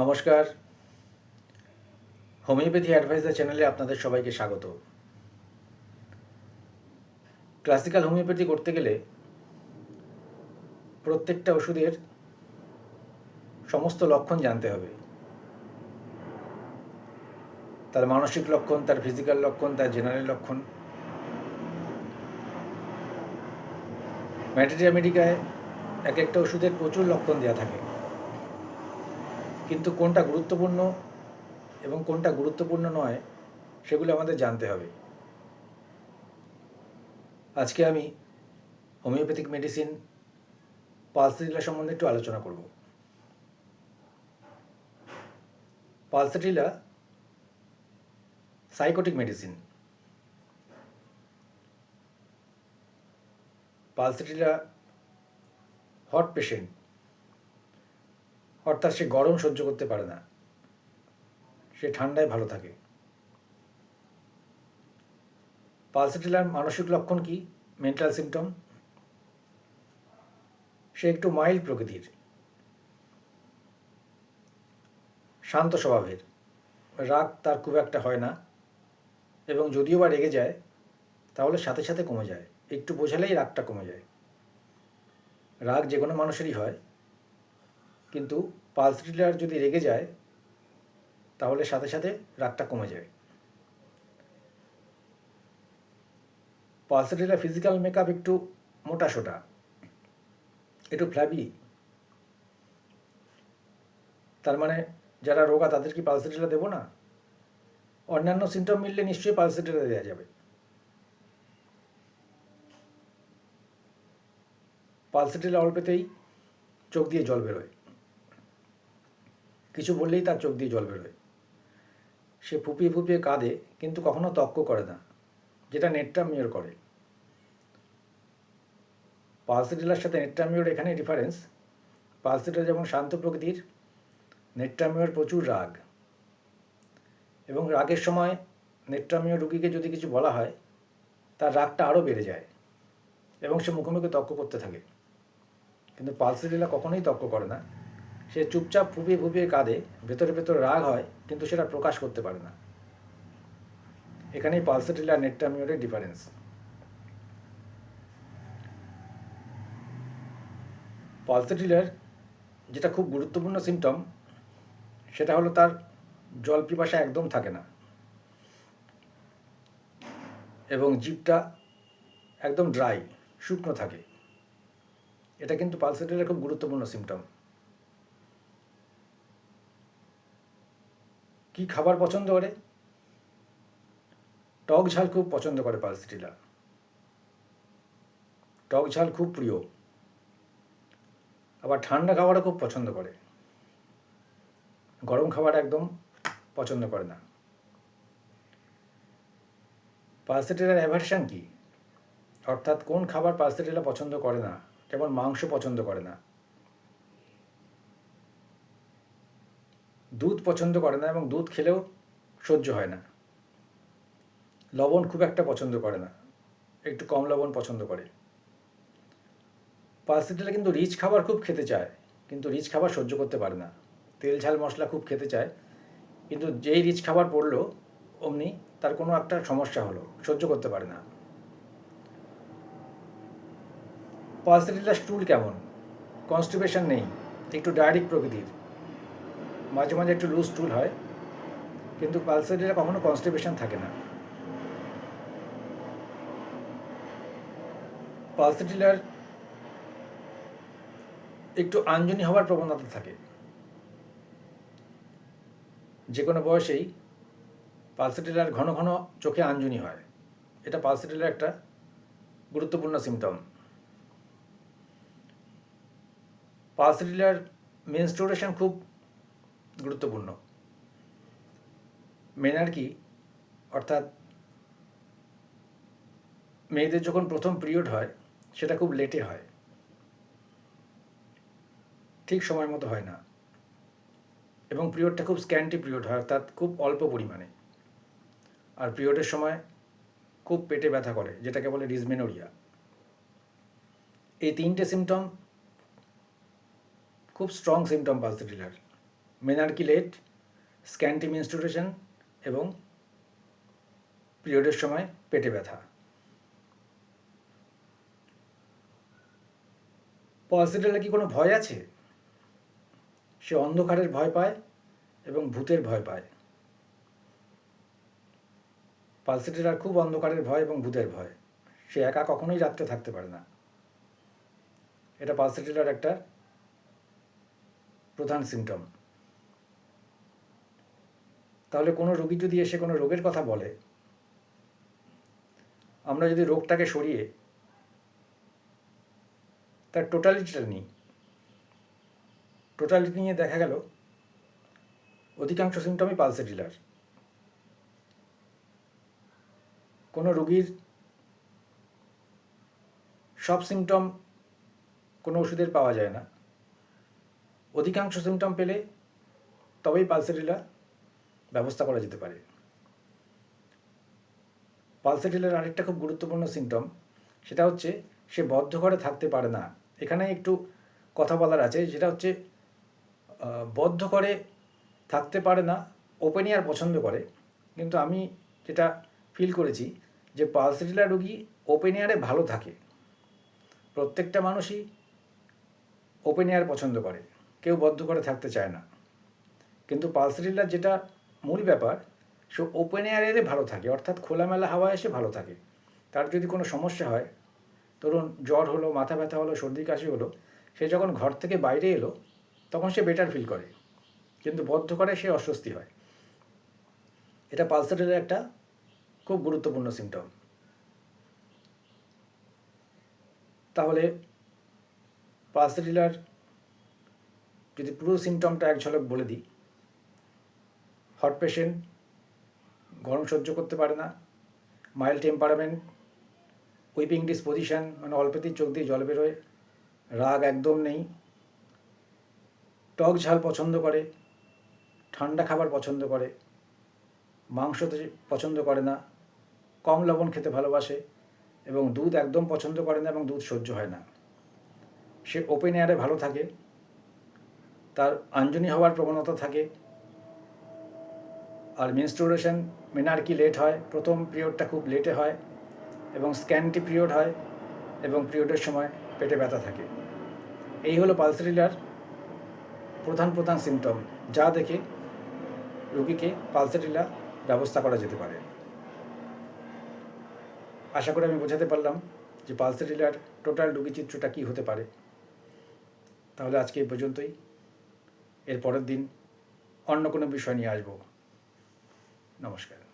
নমস্কার। Homeopathy adviser চ্যানেলে আপনাদের সবাইকে স্বাগত। ক্লাসিক্যাল হোমিওপ্যাথি করতে গেলে প্রত্যেকটা ওষুধের সমস্ত লক্ষণ জানতে হবে। তার মানসিক লক্ষণ, তার ফিজিক্যাল লক্ষণ, তার জেনারেল লক্ষণ। ম্যাটেরিয়া মেডিকায় এক একটা ওষুধের প্রচুর লক্ষণ দেওয়া থাকে। কিন্তু কোনটা গুরুত্বপূর্ণ এবং কোনটা গুরুত্বপূর্ণ নয়, সেগুলো আমাদের জানতে হবে। আজকে আমি হোমিওপ্যাথিক মেডিসিন, পালসেটিলা সম্বন্ধে একটু আলোচনা করব। Pulsatilla psychotic medicine. Pulsatilla hot patient অর্থাৎ সে গরম সহ্য করতে পারে না। সে ঠান্ডায় ভালো থাকে। পালসেটিলার মানসিক লক্ষণ কি? মেন্টাল সিমটম সে একটু মাইল্ড প্রকৃতির। শান্ত স্বভাবের। রাগ তার খুব একটা হয় না। এবং যদিও বা রেগে যায়, তাহলে সাথে সাথে কমে যায়। একটু বোঝালেই রাগটা কমে যায়। রাগ যে কোনো মানুষেরই হয়। কিন্তু পালস ডিলার যদি রেগে যায়, তাহলে সাথে সাথে রাগটা কমে যায় পালস ডিলার ফিজিক্যাল মেকআপ একটু মোটা সোটা, একটু ফ্ল্যাবি তার মানে যারা রোগা তাদের কি পালস পালসেটিলা দেবো না? অন্যান্য সিমটম মিললে নিশ্চয়ই পালস পালসেটিলা দেওয়া যাবে। পালসেটিলা অল্পেতেই চোখ দিয়ে জল বেরোয়। কিছু বললেই তার চোখ দিয়ে জল বেরোয়। সে ফুপিয়ে ফুপিয়ে কাঁদে, কিন্তু কখনো তক্ক করে না, যেটা নেট্রামিওর করে। পালসিডিলার সাথে নেট্রামিওর এখানে ডিফারেন্স পালসিডিলা যেমন শান্ত প্রকৃতির নেট্রামিওর প্রচুর রাগ। এবং রাগের সময় নেট্রামিও রুগীকে যদি কিছু বলা হয়, তার রাগটা আরও বেড়ে যায় এবং সে মুখোমুখি তর্ক করতে থাকে। কিন্তু পালসিডিলা কখনোই তর্ক করে না। সে চুপচাপ ফুপিয়ে ফুপিয়ে কাঁদে, ভেতরে ভেতরে রাগ হয়, কিন্তু সেটা প্রকাশ করতে পারে না। এখানেই পালসেটিল আর নেট্রামিওরের ডিফারেন্স পালসেটিলার যেটা খুব গুরুত্বপূর্ণ সিমটম সেটা হলো তার জল পিপাসা একদম থাকে না। এবং জিপটা একদম ড্রাই শুকনো থাকে। এটা কিন্তু পালসেটিলার খুব গুরুত্বপূর্ণ সিমটম কি খাবার পছন্দ করে? টক ঝাল খুব পছন্দ করে পালসিটিলা টক ঝাল খুব প্রিয়। আবার ঠান্ডা খাবারও খুব পছন্দ করে। গরম খাবার একদম পছন্দ করে না। পালসেটিলার অ্যাভারশান কি? অর্থাৎ কোন খাবার পালসেটিলা পছন্দ করে না? যেমন মাংস পছন্দ করে না। দুধ পছন্দ করে না এবং দুধ খেলেও সহ্য হয় না। লবণ খুব একটা পছন্দ করে না। একটু কম লবণ পছন্দ করে। পালসিটিলা কিন্তু রিচ খাবার খুব খেতে চায়, কিন্তু রিচ খাবার সহ্য করতে পারে না। তেল ঝাল মশলা খুব খেতে চায়, কিন্তু যেই রিচ খাবার পড়ল, অমনি তার কোনো একটা সমস্যা হলো, সহ্য করতে পারে না। পালসিটিলা স্টুল কেমন? কনস্টিপেশন নেই, একটু ডায়ারিক প্রকৃতির। মাঝে মাঝে একটু লুজ টুল হয়, কিন্তু পালসারিটা কখনো কনস্টিপেশন থাকে না। পালসাটিলার একটু আঞ্জনি হওয়ার প্রবণতা থাকে। যে কোনো বয়সেই পালসাটিলার ঘন ঘন চোখে আঞ্জনি হয়। এটা পালসাটিলার একটা গুরুত্বপূর্ণ সিমটম পালসাটিলার মেনস্টোরেশন খুব গুরুত্বপূর্ণ। মেনার্কি অর্থাৎ মেয়েদের যখন প্রথম পিরিয়ড হয়, সেটা খুব লেটে হয়। ঠিক সময় মতো হয় না। এবং পিরিয়ডটা খুব স্ক্যান্টি পিরিয়ড হয়, অর্থাৎ খুব অল্প পরিমাণে। আর পিরিয়ডের সময় খুব পেটে ব্যথা করে, যেটাকে বলে ডিসমেনোরিয়া। এই তিনটে সিমটম খুব স্ট্রং সিমটম পালসিটিলার মেনার্কিলেট স্ক্যান্টি মিনস্টুরেশন এবং পিরিয়ডের সময় পেটে ব্যথা। পজিটিভে কি কোনো ভয় আছে? সে অন্ধকারের ভয় পায় এবং ভূতের ভয় পায়। পালসিটির খুব অন্ধকারের ভয় এবং ভূতের ভয়। সে একা কখনোই রাত্রে থাকতে পারে না। এটা পালসিটিলার একটা প্রধান সিমটম তাহলে কোনো রোগী যদি এসে কোনো রোগের কথা বলে, আমরা যদি রোগটাকে সরিয়ে তার টোটালিটিটা নিই টোটালিটি নিয়ে দেখা গেল, অধিকাংশ সিমটমই পালসেটিলার কোনো রোগীর সব সিমটম কোনো ওষুধের পাওয়া যায় না। অধিকাংশ সিমটম পেলে তবেই পালসেটিলা ব্যবস্থা করা যেতে পারে। পালসেটিলার আরেকটা খুব গুরুত্বপূর্ণ সিমটম সেটা হচ্ছে সে বদ্ধ ঘরে থাকতে পারে না। এখানে একটু কথা বলার আছে যেটা হচ্ছে বদ্ধ করে থাকতে পারে না ওপেন এয়ার পছন্দ করে। কিন্তু আমি যেটা ফিল করেছি যে পালসেটিলা রুগী ওপেন এয়ারে ভালো থাকে। প্রত্যেকটা মানুষই ওপেন এয়ার পছন্দ করে, কেউ বদ্ধ করে থাকতে চায় না। কিন্তু পালসেটিলার যেটা মূল ব্যাপার, সে ওপেন এয়ারে ভালো থাকে, অর্থাৎ খোলামেলা হাওয়া এসে ভালো থাকে। তার যদি কোনো সমস্যা হয়, ধরুন জ্বর হলো, মাথা ব্যথা হলো, সর্দি কাশি হলো, সে যখন ঘর থেকে বাইরে এলো, তখন সে বেটার ফিল করে। কিন্তু বদ্ধ করে সে অস্বস্তি হয়। এটা পালসারের একটা খুব গুরুত্বপূর্ণ সিমটম তাহলে পালসারিলার যদি পুরো সিমটমটা এক ঝলক বলে দিই হট পেশেন্ট গরম সহ্য করতে পারে না মাইল্ড টেম্পারামেন্ট উইপিং ডিসপোজিশন মানে অল্পতেই চোখ দিয়ে জল বেরোয়, রাগ একদম নেই, টক ঝাল পছন্দ করে, ঠান্ডা খাবার পছন্দ করে, মাংস পছন্দ করে না, কম লবণ খেতে ভালোবাসে এবং দুধ একদম পছন্দ করে না এবং দুধ সহ্য হয় না। সে ওপেন এয়ারে ভালো থাকে, তার আঞ্জনি হওয়ার প্রবণতা থাকে আর মেনস্ট্রুয়েশন মেনার্কি লেট হয়? প্রথম পিরিয়ডটা খুব লেটে হয় এবং স্ক্যানটি পিরিয়ড হয় এবং পিরিয়ডের সময় পেটে ব্যথা থাকে। এই হলো পালসারিলার প্রধান প্রধান সিমটম যা দেখে রোগীকে পালসারিলা ব্যবস্থা করা যেতে পারে। আশা করি আমি বোঝাতে পারলাম যে পালসারিলার টোটাল রোগী চিত্রটা কী হতে পারে। তাহলে আজকে এই পর্যন্তই। এর পরের দিন অন্য কোনো বিষয় নিয়ে আসব। নমস্কার